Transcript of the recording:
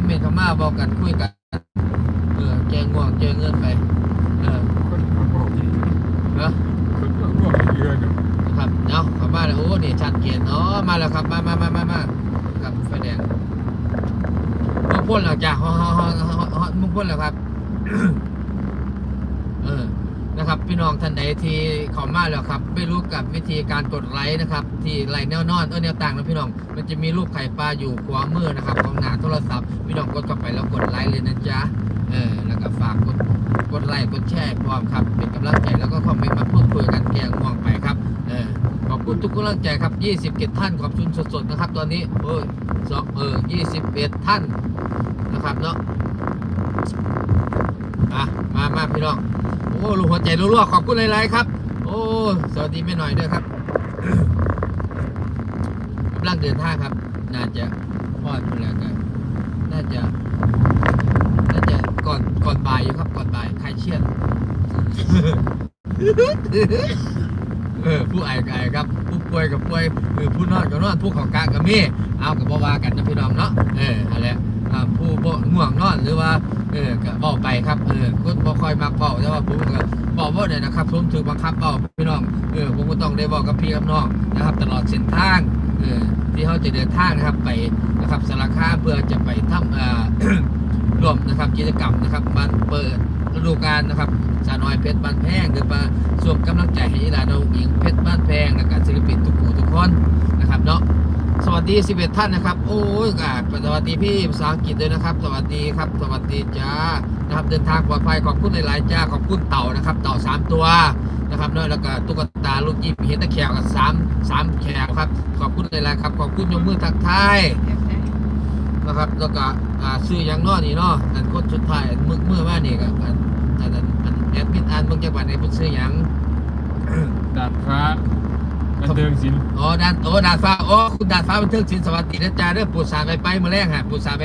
อมเมนต์เข้ามาบอกกันคุยกัน เออแกง่วงแกเงินไป เออคนมาบอกอีเนาะคนมาบอกอีกเยอะเนะครับเนาะข้ามาแล้วโอ้เนี่ยชัดเจนอ๋อมาแล้วครับมามามามามาครับไฟแดงมึงพ่นแล้วจ้ะฮอฮอฮอฮอฮอมึงพ่นแล้วครับ เออ นะครับ พี่น้องท่านใดที่เข้ามาแล้วครับไม่รู้กับวิธีการกดไลค์นะครับ ที่ไลค์แนวนอนเออแนวต่างนะพี่น้อง มันจะมีรูปไข่ปลาอยู่ขวามือนะครับของหน้าโทรศัพท์พี่น้องกดเข้าไปแล้วกดไลค์เลยนะจ๊ะเออแล้วก็ฝากกดกดไลค์กดแชร์พร้อมครับเป็นกำลังใจแล้วก็คอมเมนต์มาพูดคุยกันแกงม่วงไปครับเออขอบคุณทุกกำลังใจครับ20เกตท่านขอบคุณสดๆนะครับ ตอนนี้เออสองเออ21 ท่านนะครับเนาะอะมามาพี่น้อง โอ้ลูกหัวใจรัวๆขอบคุณหลายๆครับ โอ้สวัสดีแม่หน่อยด้วยครับกำลังเดินทางครับ น่าจะพอดอยู่แล้วกันน่าจะน่าจะก่อนก่อนบ่ายอยู่ครับ ก่อนบ่ายใครเชียดเออผู้ไอ้ไอ้ครับ ผู้ป่วยกับป่วยเออผู้นอนกับนอนผู้ของกะกับมีเอากับบ่ว่ากันนะพี่น้องเนาะเอออะไร ผู้บ่ง่วงนอนหรือว่าเออก็เบาไปครับเออคุณบ่ค่อยมักเบาแต่ว่าผมก็เบาบ่ได้นะครับผมถือบังคับเบาพี่น้องเออผมก็ต้องได้บอกกับพี่กับน้องนะครับ ตลอดเส้นทางเออที่เขาจะเดินทางนะครับไปนะครับสารคามเพื่อจะไปทำอ่ารวมนะครับกิจกรรมนะครับบ้านเปิดฤดูกาลนะครับสาน้อยเพชรบ้านแพงหรือมาส่งกำลังใจให้อีหลานน้องหญิงเพชรบ้านแพงและการศิลปินทุกผู้ทุกคนนะครับเนาะ วัสดี 11 ท่านนะครับ โอ้ยอ่าสวัสดีพี่ภาษาอังกฤษด้วยนะครับ สวัสดีครับ สวัสดีจ้า นะครับ เดินทางปลอดภัย ขอบคุณหลายๆจ้า ขอบคุณเต่านะครับ เต่า 3 ตัวนะครับแล้วก็ตุ๊กตาลูกยิ้มเห็นตะแขวกับ3 3แขวครับ ขอบคุณหลายๆครับ ขอบคุณยกมือทักทายนะครับ แล้วก็ซื้อยังนอนี่เนาะอันคนสุดท้ายอันมือมือมานี่ก็อันอันอันแอดมินอ่านเบิ่งจังหวัดไหนเพิ่นซื้อยังดาดฟ้า บันเทิงศิลป์ อ๋อดานโอ้ดาดฟ้าอ๋อคุณดาดฟ้าบันเทิงศิลป์สวัสดีนะจ๊ะเด้อปูสาไปไปมาแรกฮะปูสาไป